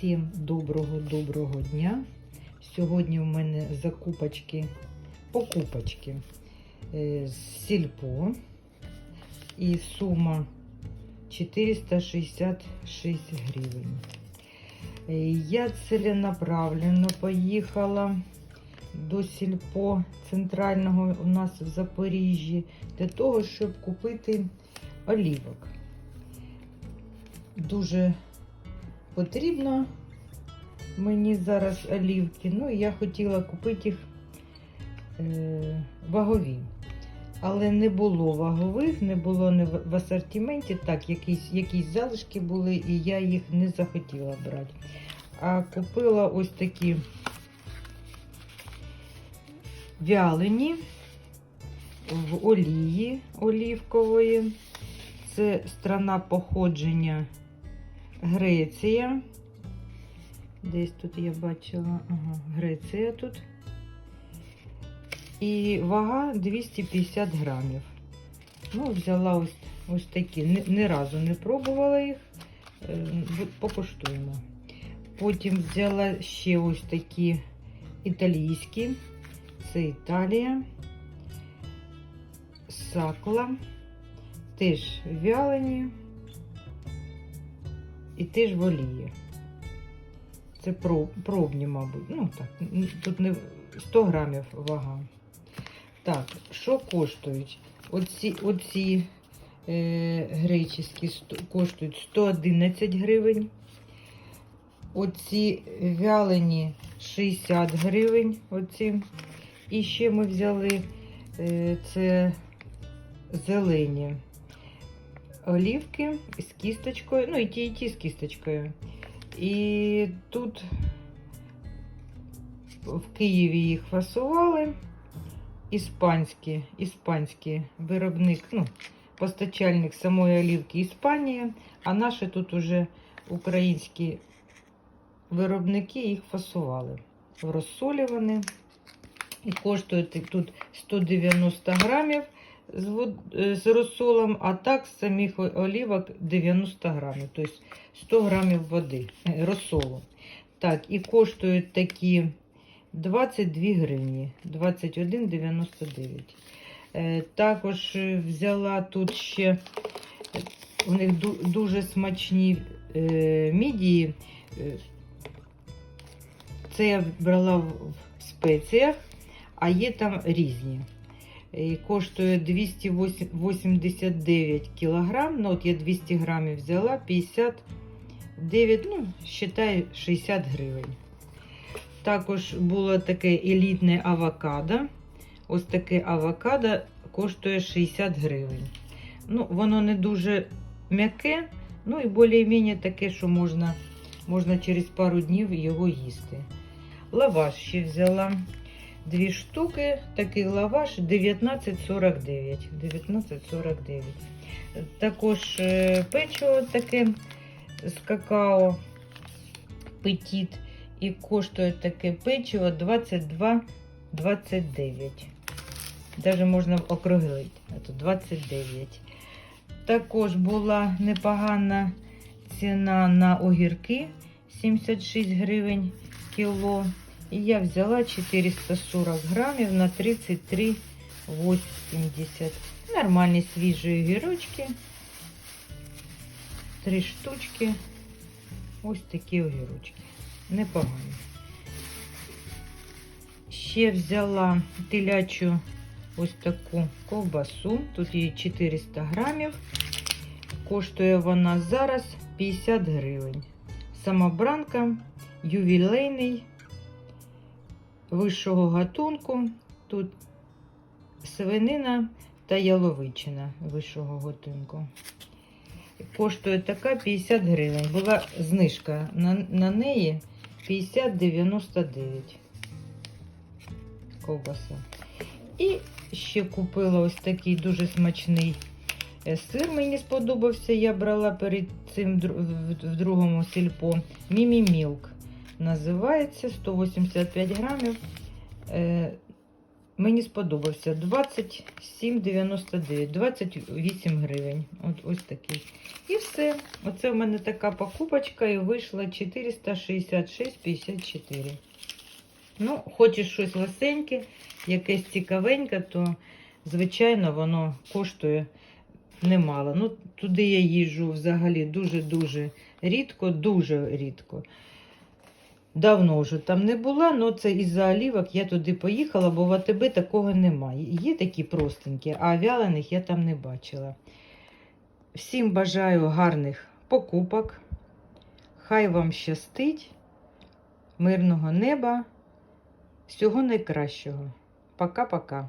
Всім доброго-доброго дня. Сьогодні в мене закупочки, покупочки е, з сільпо і сума 466 гривень. Е, Я целенаправленно поїхала до сільпо центрального у нас в Запоріжжі для того, щоб купити олівок. Дуже потрібно мені зараз олівки. Ну, і я хотіла купити їх е, вагові. Але не було вагових, не було не в асортименті. Так, якісь, якісь залишки були, і я їх не захотіла брати. А купила ось такі вялені в олії олівкової. Це страна походження Греція. Десь тут я бачила, ага, Греція тут. І вага 250 грамів. Ну, взяла ось, ось такі. Ні, ні разу не пробувала їх. Е, Покуштуємо. Потім взяла ще ось такі італійські. Це Італія. Сакла. Теж вялені і теж в олії. Це проб, пробні, мабуть. Ну так, тут не 100 грамів вага. Так, що коштують? Оці, оці е, греческі коштують 111 гривень. Оці вялені 60 гривень. Оці. І ще ми взяли е, це зелені олівки з кісточкою, ну і ті, і ті з кісточкою. І тут в Києві їх фасували. Іспанські, іспанський виробник, ну, постачальник самої олівки Іспанія, а наші тут уже українські виробники їх фасували. Розсолювані. І коштують тут 190 грамів з, вод... е, з розсолом, а так з самих олівок 90 грамів, тобто 100 грамів води, е, розсолу. Так, і коштують такі 22 гривні, 21,99. Е, Також взяла тут ще, у них дуже смачні мідії. Це я брала в спеціях, а є там різні. І коштує 289 кілограм. Ну, от я 200 грамів взяла, 59, ну, считай, 60 гривень. Також було таке елітне авокадо. Ось таке авокадо коштує 60 гривень. Ну, воно не дуже м'яке, ну і більш-менш таке, що можна, можна через пару днів його їсти. Лаваш ще взяла. Дві штуки, такий лаваш 19,49. 19,49. Також е, печиво таке з какао петіт. І коштує таке печиво 22,29. Даже можна округлити. А то 29. Також була непогана ціна на огірки 76 гривень кіло. І я взяла 440 грамів на 33,80. Нормальні свіжі огірочки. Три штучки. Ось такі огірочки. Непогані. Ще взяла телячу ось таку ковбасу. Тут її 400 грамів. Коштує вона зараз 50 гривень. Самобранка, ювілейний вищого гатунку. Тут свинина та яловичина вищого гатунку. Коштує така 50 гривень. Була знижка на, на неї 50,99 ковбаса. І ще купила ось такий дуже смачний е, сир. Мені сподобався. Я брала перед цим в- другому сільпо Мімі Мілк називається 185 грамів. Е, Мені сподобався 27,99, 28 гривень. От ось такий. І все. Оце в мене така покупочка і вийшла 466,54. Ну, хочеш щось ласеньке, якесь цікавеньке, то, звичайно, воно коштує немало. Ну, туди я їжджу взагалі дуже-дуже рідко, дуже рідко. Давно вже там не була, але це із-за олівок я туди поїхала, бо в АТБ такого немає. Є такі простенькі, а вялених я там не бачила. Всім бажаю гарних покупок. Хай вам щастить, мирного неба, всього найкращого. Пока-пока.